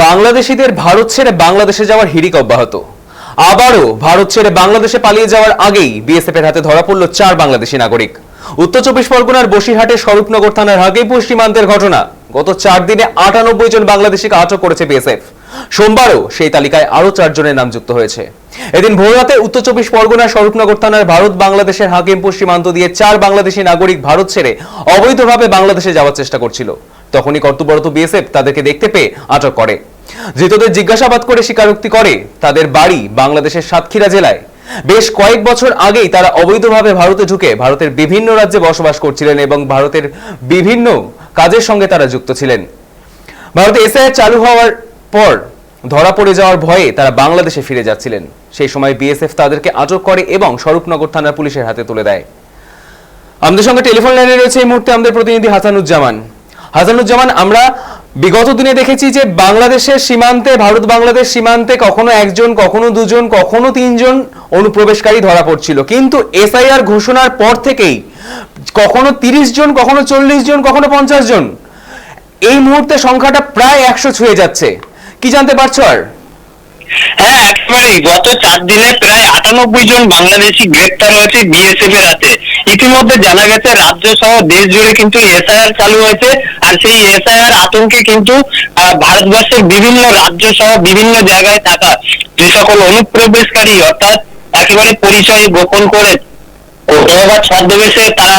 বাংলাদেশিদের ভারত ছেড়ে বাংলাদেশে যাওয়ার হিড়িক অব্যাহত। আবারও ভারত ছেড়ে বাংলাদেশে পালিয়ে যাওয়ার আগেই বিএসএফ এর হাতে ধরা পড়ল চার বাংলাদেশি নাগরিক। উত্তর চব্বিশ পরগনার বসিরহাটের স্বরূপনগর থানার হাকিমপুর সীমান্তের ঘটনা। গত চার দিনে আটানব্বই জন বাংলাদেশিকে আটক করেছে বিএসএফ সোমবারও সেই তালিকায় আরও চারজনের নাম যুক্ত হয়েছে। এদিন ভোররাতে উত্তর চব্বিশ পরগনার স্বরূপনগর থানার ভারত বাংলাদেশের হাকিমপুর সীমান্ত দিয়ে চার বাংলাদেশি নাগরিক ভারত ছেড়ে অবৈধভাবে বাংলাদেশে যাওয়ার চেষ্টা করছিল। তখনই কর্তব্যরত বিএসএফ তাদেরকে দেখতে পেয়ে আটক করে। ধৃতদের জিজ্ঞাসাবাদ করে স্বীকারোক্তি করে তাদের বাড়ি বাংলাদেশের সাতক্ষীরা জেলায়। বেশ কয়েক বছর আগেই তারা অবৈধভাবে ভারতে ঢুকে ভারতের বিভিন্ন রাজ্যে বসবাস করছিলেন এবং ভারতের বিভিন্ন কাজের সঙ্গে তারা যুক্ত ছিলেন। ভারতে এসআইআর চালু হওয়ার পর ধরা পড়ে যাওয়ার ভয়ে তারা বাংলাদেশে ফিরে যাচ্ছিলেন। সেই সময় বিএসএফ তাদেরকে আটক করে এবং স্বরূপনগর থানার পুলিশের হাতে তুলে দেয়। আমাদের সঙ্গে টেলিফোন লাইনে রয়েছে এই মুহূর্তে আমাদের প্রতিনিধি হাসানুজ্জামান। হাসানুজ্জামান, আমরা বিগত দিনে দেখেছি যে বাংলাদেশের সীমান্তে, ভারত বাংলাদেশ সীমান্তে কখনো একজন, কখনো দুজন, কখনো তিনজন অনুপ্রবেশকারী ধরা পড়ছিল। কিন্তু এসআইআর ঘোষণার পর থেকেই কখনো তিরিশ জন, কখনো চল্লিশ জন, কখনো পঞ্চাশ জন, এই মুহূর্তে সংখ্যাটা প্রায় একশো ছুঁয়ে যাচ্ছে। কি জানতে পারছ আর? হ্যাঁ একেবারেই। গত চার দিনে প্রায় আটানব্বই জন বাংলাদেশি গ্রেপ্তার হয়েছে বিএসএফ এর হাতে। ইতিমধ্যে জানা গেছে রাজ্য সহ দেশ জুড়ে কিন্তু এসআইআর চালু হয়েছে আর সেই এসআইআর আতঙ্কে কিন্তু ভারতবর্ষের বিভিন্ন রাজ্য সহ বিভিন্ন জায়গায় থাকা যে সকল অনুপ্রবেশকারী অর্থাৎ একেবারে পরিচয় গোপন করে অথবা ছদ্মবেশে তারা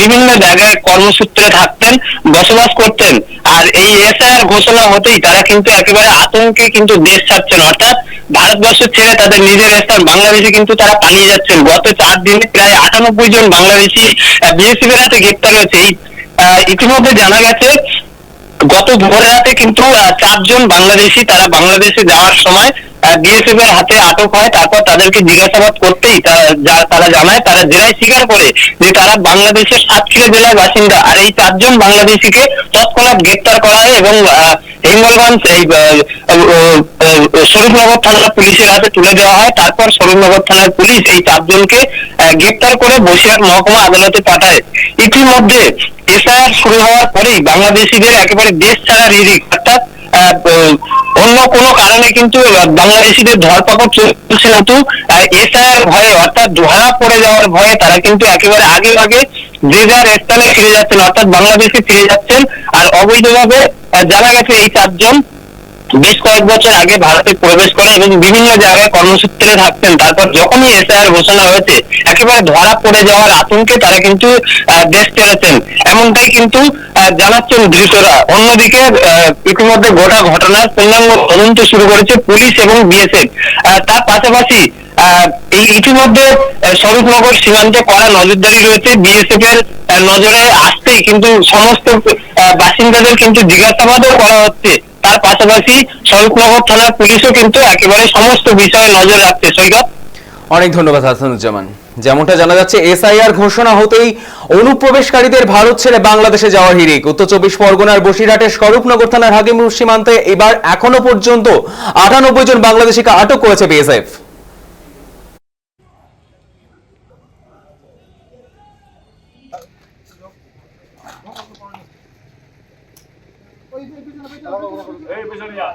বিভিন্ন জায়গায় কর্মসূত্রে থাকতেন, বসবাস করতেন। আর এই এসআইআর ঘোষণা হতেই তারা কিন্তু একেবারে আতঙ্কে কিন্তু দেশ ছাড়ছেন। অর্থাৎ ভারতবর্ষ ছেড়ে তাদের নিজের স্থান বাংলাদেশে কিন্তু তারা পালিয়ে যাচ্ছেন। গত চার দিনে প্রায় আটানব্বই জন বাংলাদেশি বিএসএফ এর হাতে গ্রেপ্তার হয়েছে। এই ইতিমধ্যে জানা গেছে গত ভোর রাতে কিন্তু চারজন বাংলাদেশি তারা বাংলাদেশে যাওয়ার সময় বিএসএফ এর হাতে আটক হয়। তারপর তাদেরকে জিজ্ঞাসাবাদ করতেই তারা জানায়, তারা জেরায় স্বীকার করে যে তারা বাংলাদেশের সাতক্ষীরা জেলার বাসিন্দা। আর এই চারজন বাংলাদেশিকে তৎক্ষণাৎ গ্রেপ্তার করা হয় এবং হিঙ্গলগঞ্জ এই স্বরূপনগর থানার পুলিশের হাতে তুলে দেওয়া হয়। তারপর স্বরূপনগর থানার পুলিশ এই চারজনকে গ্রেপ্তার করে বসিরহাট মহকুমা আদালতে পাঠায়। ইতিমধ্যে এসআইআর শুরু হওয়ার পরেই বাংলাদেশিদের একেবারে দেশ ছাড়ার হিড়িক অর্থাৎ অন্য কোনো কারণে কিন্তু বাংলাদেশিদের ধরপাকড় চলছে না তো এসআইআর ভয়ে, অর্থাৎ ধরা পড়ে যাওয়ার ভয়ে তারা কিন্তু একেবারে আগে আগে যে যার স্থানে ফিরে যাচ্ছেন, অর্থাৎ বাংলাদেশে ফিরে যাচ্ছেন। আর অবৈধভাবে জানা গেছে এই চারজন বেশ কয়েক বছর আগে ভারতে প্রবেশ করে এবং বিভিন্ন জায়গায় কর্মসূত্রে থাকতেন। তারপর যখনই এসআইআর ঘোষণা হয়েছে, একেবারে ধরা পড়ে যাওয়ার আতঙ্কে তারা কিন্তু দেশ ছেড়েছেন। এমনটাই কিন্তু জানাচ্ছেন ধৃতরা। অন্যদিকে ইতিমধ্যে গোটা ঘটনার পূর্ণাঙ্গ তদন্ত শুরু করেছে পুলিশ এবং বিএসএফ। তার পাশাপাশি ইতিমধ্যে স্বরূপনগর সীমান্তে কড়া নজরদারি রয়েছে বিএসএফ এর নজরে আসতেই কিন্তু সমস্ত বাসিন্দাদের কিন্তু জিজ্ঞাসাবাদও করা হচ্ছে। তার পাশাপাশি স্বরূপনগর থানার পুলিশও কিন্তু একেবারে সমস্ত বিষয়ে নজর রাখছে। সৈকত? অনেক ধন্যবাদ হাসানুজ্জামান। যেমনটা জানা যাচ্ছে, এসআইআর ঘোষণা হতেই অনুপ্রবেশকারীদের ভারত ছেড়ে বাংলাদেশে যাওয়ার হিড়িক। উত্তর চব্বিশ পরগনার বসিরহাটের স্বরূপনগর থানার হাকিমপুর সীমান্তে এবার এখনও পর্যন্ত আটানব্বই জন বাংলাদেশিকে আটক করেছে বিএসএফ। এই পিছনে যা